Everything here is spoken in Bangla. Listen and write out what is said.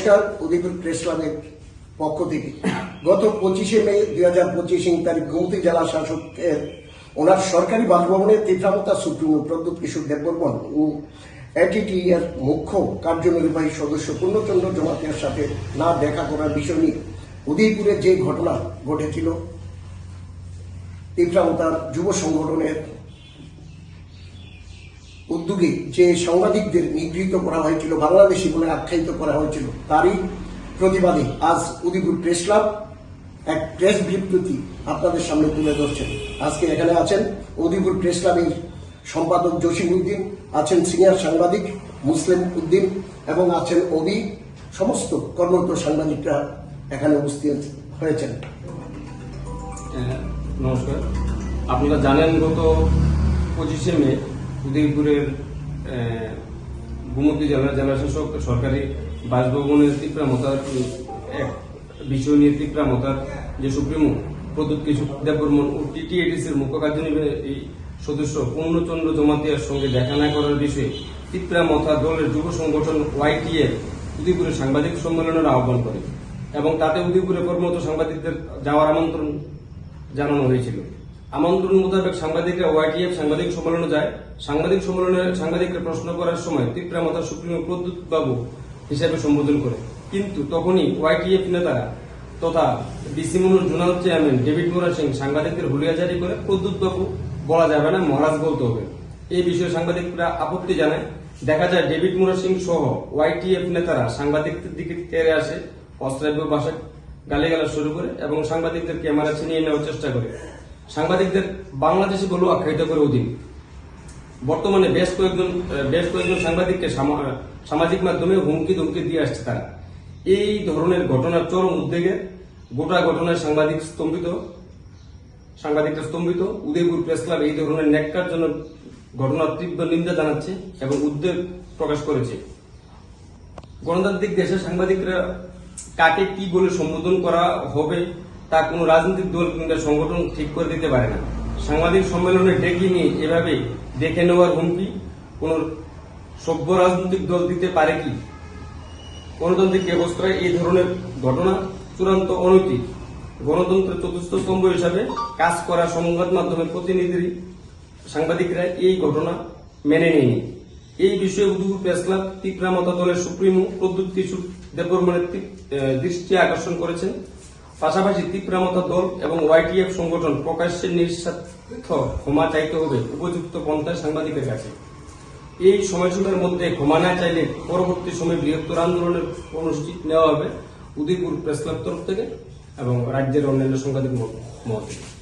নমস্কার, উদয়পুর প্রেস ক্লাবের পক্ষ থেকে। গত পঁচিশে মে দুই হাজার পঁচিশ তারিখ গৌতী জেলা শাসকের ওনার সরকারি বাসভবনে তীব্রামতা সুপ্রিমো প্রদ্যুৎ কিশোর দেববর্মন ও এটিটি এর মুখ্য কার্যনির্বাহী সদস্য পূর্ণচন্দ্র জমাতিয়ার সাথে না দেখা করার বিষয় নিয়ে উদয়পুরে যে ঘটনা ঘটেছিল, তীব্রামতার যুব সংগঠনের উদ্যোগে যে সাংবাদিকদের নিগৃহীত করা হয়েছিল বাংলাদেশি বলে আখ্যায়িত করা হয়েছিল তারই প্রতিবাদে আজ উদিপুর প্রেস ক্লাব এক প্রেস বিবৃতি আপনাদের সামনে তুলে ধরছেন। আজকে এখানে আছেন উদিপুর প্রেস ক্লাবের সম্পাদক জসিম উদ্দিন আছেন সিনিয়র সাংবাদিক মুসলিম উদ্দিন এবং আছেন অবি সমস্ত কর্মরত সাংবাদিকরা এখানে উপস্থিত হয়েছেন। হ্যাঁ, নমস্কার। আপনারা জানেন গত পঁচিশে মে উদয়পুরের গোমতী জেলা শাসক সরকারি বাসভবনের তীব্রামতার এক বিষয় নিয়ে তীব্রামতার যে সুপ্রিমো প্রদ্যুৎ কিশোর দেববর্মন ও টিটিএডিসি এর মুখ্য কার্যনির্বাহী সদস্য পূর্ণচন্দ্র জমাতিয়ার সঙ্গে দেখা না করার বিষয়ে তীব্রামথা দলের যুব সংগঠন ওয়াইটিএফ উদয়পুরের সাংবাদিক সম্মেলনের আহ্বান করে এবং তাতে উদয়পুরে কর্মরত সাংবাদিকদের যাওয়ার আমন্ত্রণ জানানো হয়েছিল। আমন্ত্রণ মোতাবেক সাংবাদিকরা ওয়াইটিএফ সাংবাদিক সম্মেলনে যায়। সাংবাদিক সম্মেলনে সাংবাদিকরা প্রশ্ন করার সময় তীব্রামতা সুপ্রিমো প্রদ্যুৎ বাবু হিসেবে সম্বোধন করে। কিন্তু তখনই ওয়াইটিএফ নেতারা তথা ডিসিমনুর জোনাল চেয়ারম্যান ডেভিড মোরা সিং সাংবাদিকদের হুলিয়া জারি করে প্রদ্যুৎ বাবু বলা যাবে না, মহারাজ বলতে হবে। এই বিষয়ে সাংবাদিকরা আপত্তি জানায়। দেখা যায়, ডেভিড মোরা সিং সহ ওয়াইটিএফ নেতারা সাংবাদিকদের দিকে তেরে আসে অস্ত্রাব্য ভাষায় গালিগালা শুরু করে এবং সাংবাদিকদের ক্যামেরা ছিনিয়ে নেওয়ার চেষ্টা করে। সাংবাদিকদের বাংলাদেশি বলেও আখ্যায়িত করে অধীন। বর্তমানে বেশ কয়েকজন বেশ কয়েকজন সাংবাদিককে সামাজিক মাধ্যমে হুমকি ধুমকি দিয়ে আসছে তারা। এই ধরনের ঘটনার চরম উদ্বেগে গোটা ঘটনায় সাংবাদিক স্তম্ভিত, সাংবাদিকরা স্তম্ভিত। উদয়পুর প্রেস ক্লাব এই ধরনের ন্যাক্কার জন্য ঘটনার তীব্র নিন্দা জানাচ্ছে এবং উদ্বেগ প্রকাশ করেছে। গণতান্ত্রিক দেশে সাংবাদিকরা কাকে কি বলে সম্বোধন করা হবে তা কোনো রাজনৈতিক দল কিংবা সংগঠন ঠিক করে দিতে পারে না। সাংবাদিক সম্মেলনে ডেকে নিয়ে এভাবে দেখে নেওয়ার হুমকি কোন সভ্য রাজনৈতিক দল দিতে পারে কি? গণতান্ত্রিক ব্যবস্থায় এই ধরনের ঘটনা চূড়ান্ত অনৈতিক। গণতন্ত্রের চতুর্থ স্তম্ভ হিসাবে কাজ করা সংবাদ মাধ্যমের প্রতিনিধি সাংবাদিকরা এই ঘটনা মেনে নেয়নি। এই বিষয়ে উদয়পুর প্রেস ক্লাব দলের সুপ্রিমো প্রদ্যুৎ কিশোর দেববর্মনের দৃষ্টি আকর্ষণ করেছেন। পাশাপাশি তীব্রামতা দল এবং ওয়াইটিএফ সংগঠন প্রকাশ্যে নিঃস্বার্থ ক্ষমা চাইতে হবে উপযুক্ত পন্থায় সাংবাদিকের কাছে। এই সময়সীমার মধ্যে ক্ষমা না চাইলে পরবর্তী সময়ে বৃহত্তর আন্দোলনের অনুষ্ঠিত নেওয়া হবে উদয়পুর প্রেস ক্লাব তরফ থেকে এবং রাজ্যের অন্যান্য সাংবাদিক মহল থেকে।